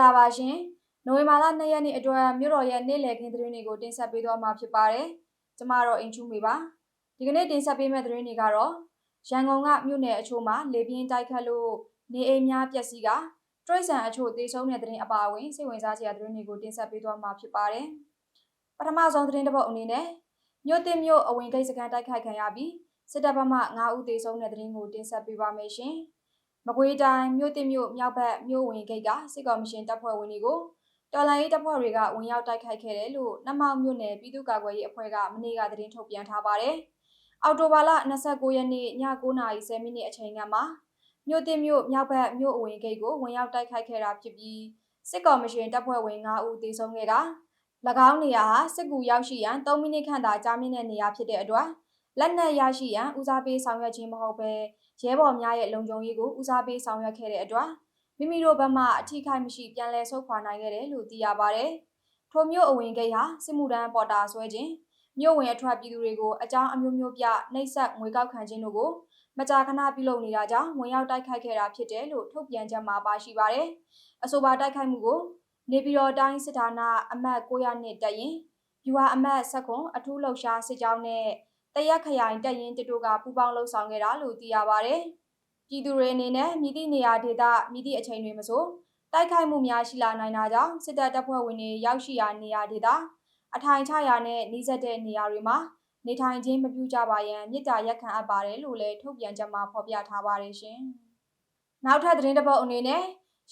လာပါရှင်နိုဝင်ဘာလ2ရက်နေ့အတွက်မြို့တော်ရဲ့နေ့လည်ခင်းသတင်းတွေကိုတင်ဆက်ပေးသွားမှာဖြစ်ပါတယ်ကျမတော့အင်ချူမေပါဒီကနေ့တင်ဆက်ပေးမယ့်သတင်းတွေကတော့ရန်ကုန်ကမြို့နယ်အချို့မှာလေပြင်းတိုက်ခတ်လို့နေအိမ်များပျက်စီးကတရိတ်ဆန်အချို့တေဆုံးတဲ့သတင်းအပါအဝင်စိတ်ဝင်စားစရာသတင်းတွေကိုတင်ဆက်ပေးသွားမှာဖြစ်ပါတယ်ပထမဆုံးသတင်းတစ်ပုဒ်အနေနဲ့မြို့တင်မြို့အဝင်ဂိတ်စကန်တိုက်ခိုက်ခံရပြီးစစ်တပ်ဘက်မှ9ဦးသေဆုံးတဲ့သတင်းကိုတင်ဆက်ပေးပါမယ်ရှင်။ မကွေးတိုင်းမြို့တင်မြို့မြောက်ဘက်မြို့ဝင်ဂိတ်ကစစ်ကော်မရှင်တပ်ဖွဲ့ဝင်တွေကိုတော်လိုင်းရေးတပ်ဖွဲ့တွေကဝင်ရောက်တိုက်ခိုက်ခဲ့တယ်လို့နမောက်မြို့နယ်ပြည်သူ့ကာကွယ်ရေးအဖွဲ့ကမနေ့ကသတင်းထုတ်ပြန်ထားပါတယ်။အော်တိုဘာလ29ရက်နေ့ည9:30မိနစ်အချိန်ကမှမြို့တင်မြို့မြောက်ဘက်မြို့အဝင်ဂိတ်ကိုဝင်ရောက်တိုက်ခိုက်ခဲ့တာဖြစ်ပြီးစစ်ကော်မရှင်တပ်ဖွဲ့ဝင်9ဦးသေဆုံးခဲ့တာ၎င်းနေရာဟာစစ်ကူရောက်ရှိရန်3မိနစ်ခန့်သာကြာမြင့်တဲ့နေရာဖြစ်တဲ့အတွက် လက်နက်ရရှိရန်ဦးစားပေးဆောင်ရွက်ခြင်းမဟုတ်ဘဲရဲဘော်များရဲ့လုံခြုံရေးကိုဦးစားပေးဆောင်ရွက်ခဲ့တဲ့အတွက်မိမိတို့ဘက်မှအထီးခိုက်မရှိပြန်လည်ဆုတ်ခွာနိုင်ခဲ့တယ်လို့သိရပါတယ်။ထိုမျိုးအဝင်ဂိတ်ဟာစစ်မှုထမ်းပေါ်တာဆွဲခြင်းမြို့ဝင်အထွက်ပြည်သူတွေကိုအကြောင်းအမျိုးမျိုးပြနှိပ်စက်ငွေကောက်ခံခြင်းတို့ကိုမကြာခဏပြုလုပ်နေတာကြောင့်ဝင်ရောက်တိုက်ခိုက်ခဲ့တာဖြစ်တယ်လို့ထုတ်ပြန်ချက်မှာပါရှိပါတယ်။အဆိုပါတိုက်ခိုက်မှုကိုနေပြည်တော်တိုင်းစစ်ဌာနအမှတ်902တက်ရင်ယူဟာအမှတ်ဆက်ခွန်အထူးလှုပ်ရှားစစ်ကြောင်းနဲ့ တရက်ခရိုင်တက်ရင်တတူကပူးပေါင်းလှုပ်ဆောင်ခဲ့တာလို့သိရပါတယ်။ပြည်သူတွေအနေနဲ့မြစ်တိနေရာဒေသမြစ်တိအချိန်တွေမဆိုတိုက်ခိုက်မှုများရှိလာနိုင်တာကြောင့်စစ်တပ်တပ်ဖွဲ့ဝင်တွေရောက်ရှိရာနေရာဒေသအထိုင်ချရာနဲ့နှိစက်တဲ့နေရာတွေမှာနေထိုင်ခြင်းမပြုကြပါရန်မြစ်တာရက်ခံအပ်ပါတယ်လို့လည်းထုတ်ပြန်ချက်မှာဖော်ပြထားပါတယ်ရှင်။နောက်ထပ်သတင်းတစ်ပုဒ်အနေနဲ့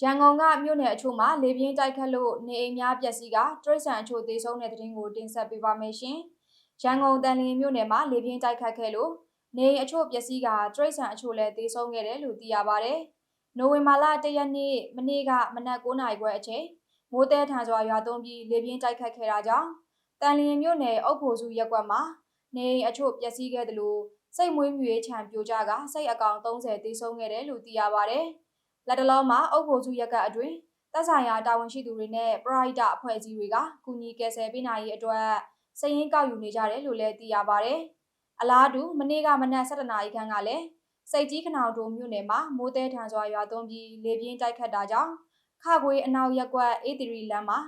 ရန်ကုန်ကမြို့နယ်အချို့မှာလေပြင်းတိုက်ခတ်လို့နေအိမ်များပျက်စီးကတရိတ်ဆန်အချို့သေဆုံးတဲ့သတင်းကိုတင်ဆက်ပေးပါမယ်ရှင်။ ရန်ကုန်တန်လင်းမြို့နယ်မှာလေပြင်းတိုက်ခတ်ခဲ့လို့နေအိမ်အချို့ပျက်စီးကတရိတ်ဆန်အချို့လည်းသေဆုံးခဲ့တယ်လို့သိရပါတယ်။နိုဝင်ဘာလ၁ရက်နေ့မနေ့ကမနက်9:00နာရီခွဲအချိန်မိုးတဲထန်စွာရွာသွန်းပြီးလေပြင်းတိုက်ခတ်ခဲ့တာကြောင့်တန်လင်းမြို့နယ်အုပ်ဖို့စုရက်ကွက်မှာနေအိမ်အချို့ပျက်စီးခဲ့တယ်လို့စိတ်မွေးမြွေချံပြိုကျကစိတ်အကောင်30သေဆုံးခဲ့တယ်လို့သိရပါတယ်။လက်တလုံးမှာအုပ်ဖို့စုရက်ကအတွင်းသက်ဆိုင်ရာတာဝန်ရှိသူတွေနဲ့ပရိုက်တာအဖွဲ့အစည်းတွေကကူညီကယ်ဆယ်ပေးနိုင်ရေးအတွက် စည်ရင်းကောက်ယူနေကြတယ်လို့လည်းသိရပါဗျ။အလားတူမနေ့ကမနက်7:00နာရီခန့်ကလည်းစိတ်ကြီးခနောင်တိုမြို့နယ်မှာမိုးတဲထန်စွာရွာသွန်းပြီးလေပြင်းတိုက်ခတ်တာကြောင့်ခခွေအနောက်ရက်ကွက်အေးတီရီလမ်းမှာ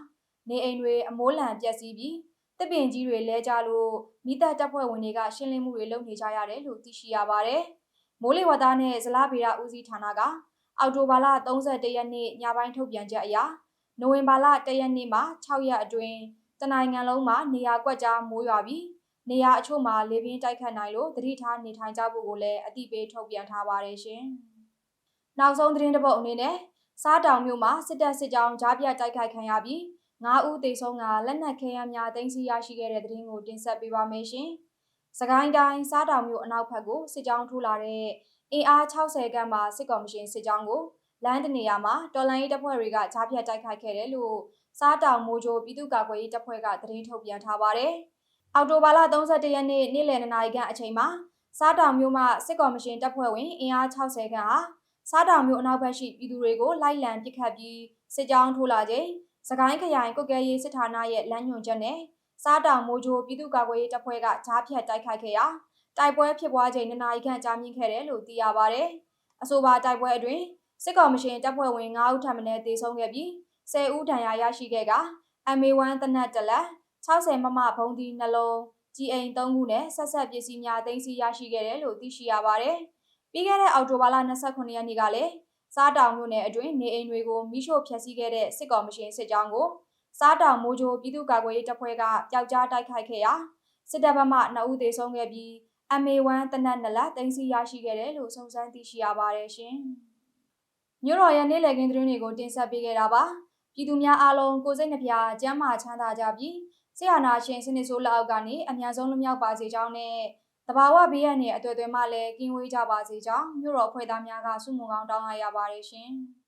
နေအိမ်တွေအမိုးလန်ပျက်စီးပြီးတစ်ပင်ကြီးတွေလဲကျလို့မိသက်တပ်ဖွဲ့ဝင်တွေကရှင်းလင်းမှုတွေလုပ်နေကြရတယ်လို့သိရှိရပါတယ်။မိုးလေဝသနဲ့ဇလားဗေဒဦးစီးဌာနကအောက်တိုဘာလ31ရက်နေ့ညပိုင်းထုတ်ပြန်ချက်အရနိုဝင်ဘာလ1ရက်နေ့မှ6ရက်အတွင်း တနိုင်ငံလုံးမှာနေရာကွက်ကြားမိုးရွာပြီးနေရာအချို့မှာလေပြင်းတိုက်ခတ်နိုင်လို့သတိထားနေထိုင်ကြဖို့ကိုလည်းအသိပေးထုတ်ပြန်ထားပါတယ်ရှင်။နောက်ဆုံးသတင်းတစ်ပုဒ်အနေနဲ့စားတောင်မြို့မှာစစ်တပ်စစ်ကြောင်းကြားပြတ်တိုက်ခိုက်ခံရပြီး9ဦးသေဆုံးကလက်နက်ခဲယမ်းများတင်စီရရှိခဲ့တဲ့သတင်းကိုတင်ဆက်ပေးပါမယ်ရှင်။စကိုင်းတိုင်းစားတောင်မြို့အနောက်ဘက်ကိုစစ်ကြောင်းထိုးလာတဲ့အင်အား60ခန့်မှစစ်ကော်မရှင်စစ်ကြောင်းကိုလမ်းတနေရာမှာတော်လိုင်းရေးတပ်ဖွဲ့တွေကကြားဖြတ်တိုက်ခိုက်ခဲ့တယ်လို့ စားတောင်မိုးကြိုပြည်သူ့ကာကွယ်ရေးတပ်ဖွဲ့ကသတင်းထုတ်ပြန်ထားပါတယ်။အောက်တိုဘာလ31ရက်နေ့နေ့လယ်2နာရီခန့်အချိန်မှာစားတောင်မြို့မှစစ်ကော်မရှင်တပ်ဖွဲ့ဝင်အင်အား60ခန့်ဟာစားတောင်မြို့အနောက်ဘက်ရှိပြည်သူတွေကိုလိုက်လံပစ်ခတ်ပြီးစစ်ကြောင်းထိုးလာချိန်စကိုင်းခရိုင်ကုတ်ကဲရေးစစ်ဌာနရဲ့လမ်းညွှန်ချက်နဲ့စားတောင်မိုးကြိုပြည်သူ့ကာကွယ်ရေးတပ်ဖွဲ့ကကြားဖြတ်တိုက်ခိုက်ခဲ့ရာတိုက်ပွဲဖြစ်ပွားချိန်2နာရီခန့်ကြာမြင့်ခဲ့တယ်လို့သိရပါဗျ။အဆိုပါတိုက်ပွဲအတွင်းစစ်ကောင်မရှင်တပ်ဖွဲ့ဝင်9ဦးထပ်မံတေဆုံးခဲ့ပြီး 10ဦးဒဏ်ရာရရှိခဲ့က MA1 တနက်တလက်60မမဘုံဒီနှလုံးကြီးအိမ်3ခုနဲ့ဆက်ဆက်ပစ္စည်းများတင်စီရရှိခဲ့တယ်လို့သိရှိရပါတယ်။ပြီးခဲ့တဲ့အောက်တိုဘာလ29ရက်နေ့ကလည်းစားတောင်မြို့နယ်အတွင်းနေအိမ်တွေကိုမိရှို့ဖျက်ဆီးခဲ့တဲ့စစ်ကောင်မရှင်စစ်ကြောင်းကိုစားတောင်မိုးကြိုပြည်သူ့ကာကွယ်ရေးတပ်ဖွဲ့ကပျောက်ကြားတိုက်ခိုက်ခဲ့ရာစစ်တပ်ဘက်မှ2ဦးသေဆုံးခဲ့ပြီး MA1 တနက်နလက်တင်စီရရှိခဲ့တယ်လို့စုံစမ်းသိရှိရပါတယ်ရှင်။မြို့တော်ရဲ့နေ့လည်ခင်းသတင်းတွေကိုတင်ဆက်ပေးခဲ့တာပါ။ ပြည်သူများအားလုံးကိုစိတ်နှပြကျန်းမာချမ်းသာကြပြီးဆရာနာရှင်စနစ်ဆိုးလက်အောက်ကနေအများဆုံးလွတ်မြောက်ပါစေကြောင်းနဲ့တဘာဝဘေးရန်နဲ့အတွေ့အကြုံမှလည်းကင်းဝေးကြပါစေကြောင်းမြို့တော်ဖွဲ့သားများကဆုမွန်ကောင်းတောင်းလိုက်ရပါတယ်ရှင်။